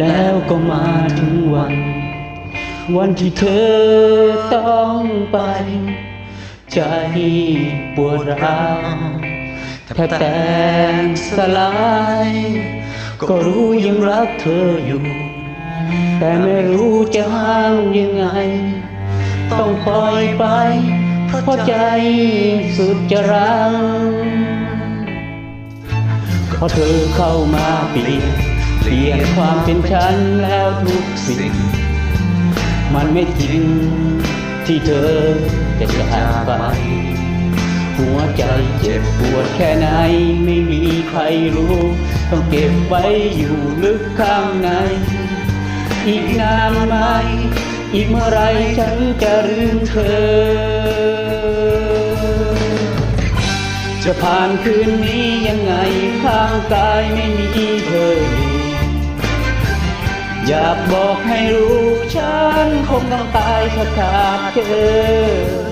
แล้วก็มาถึงวัน วันที่เธอต้องไป ใจปวดร้าวแทบแตกสลาย ก็รู้ยังรักเธออยู่ แต่ไม่รู้จะห้ามยังไง ต้องปล่อยไป เพราะใจสุดจะรังพราะเธอเข้ามาเปลี่ยน เปลี่ยนความเป็นฉันแล้วทุกสิ่ง มันไม่จริงที่เธอจะจากไป หัวใจเจ็บปวดแค่ไหนไม่มีใครรู้ ต้องเก็บไว้อยู่ลึกข้างใน อีกนานไหม อีกเมื่อไรฉันจะลืมเธอจะผ่านคืนนี้ยังไงข้างกายไม่มีเธอ อยากบอกให้รู้ฉันคงต้องตายถ้าขาดเธอ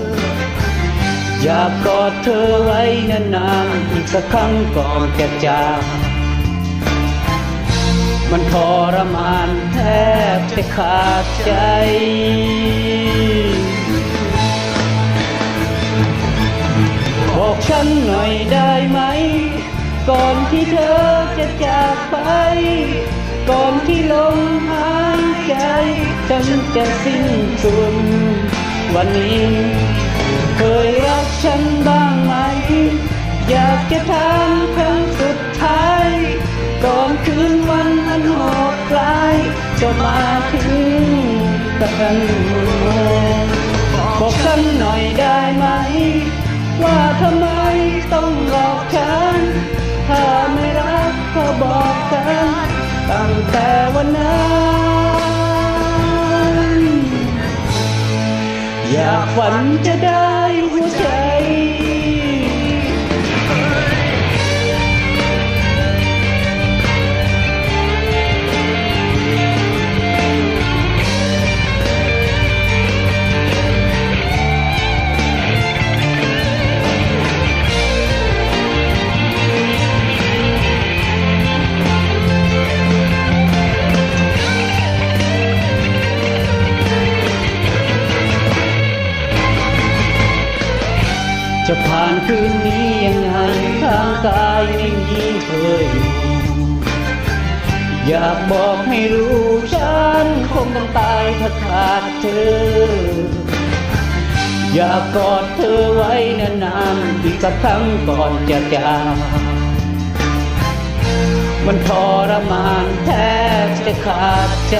อยากกอดเธอไว้นานๆอีกสักครั้งก่อนจะจากมันทรมานแทบจะขาดใจบอกฉันหน่อยได้ไหม ก่อนที่เธอจะจากไป ก่อนที่ลมหายใจฉันจะสิ้นสุดวันนี้ เคยรักฉันบ้างไหม อยากจะถามครั้งสุดท้าย ก่อนคืนวันอันโหดร้ายจะมาถึงกันบอกฉันหน่อยได้ไหม ว่าทำไมต้องหลอกฉัน ถ้าไม่รักก็บอก ตั้งแต่วันนั้น อยากฝันจะได้านคืนนี้ยังไงทางกายไม่มีเธออยู่อยากบอกให้รู้ฉันคงต้องตายถ้าขาดเธอ อยากกอดเธอไว้นานๆอีกสักครั้งก่อนจะจากมันทรมานแทบจะขาดใจ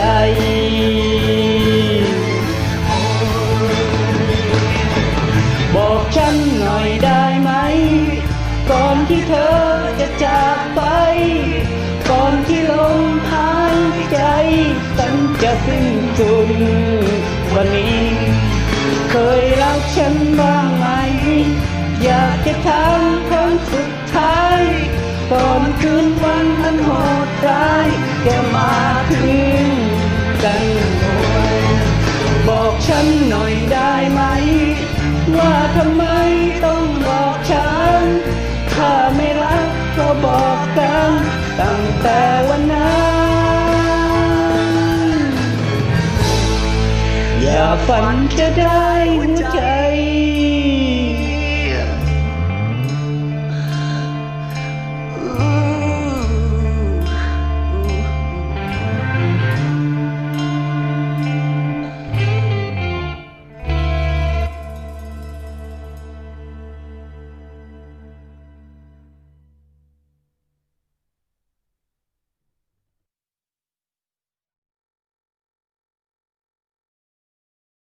ฉันหน่อยได้ไหม ก่อนที่เธอจะจากไป ก่อนที่ลมหายใจ ฉันจะสิ้นสุดวันนี้ เคยรักฉันบ้างไหม อยากจะถามครั้งสุดท้ายก่อนคืนวันอันโหดร้ายจะมาถึงกันหมดบอกฉันหน่อยได้ ว่าทำไมต้องบอกฉัน ถ้าไม่รักก็บอกกันตั้งแต่วันนั้น อย่าฝันจะได้หัวใจ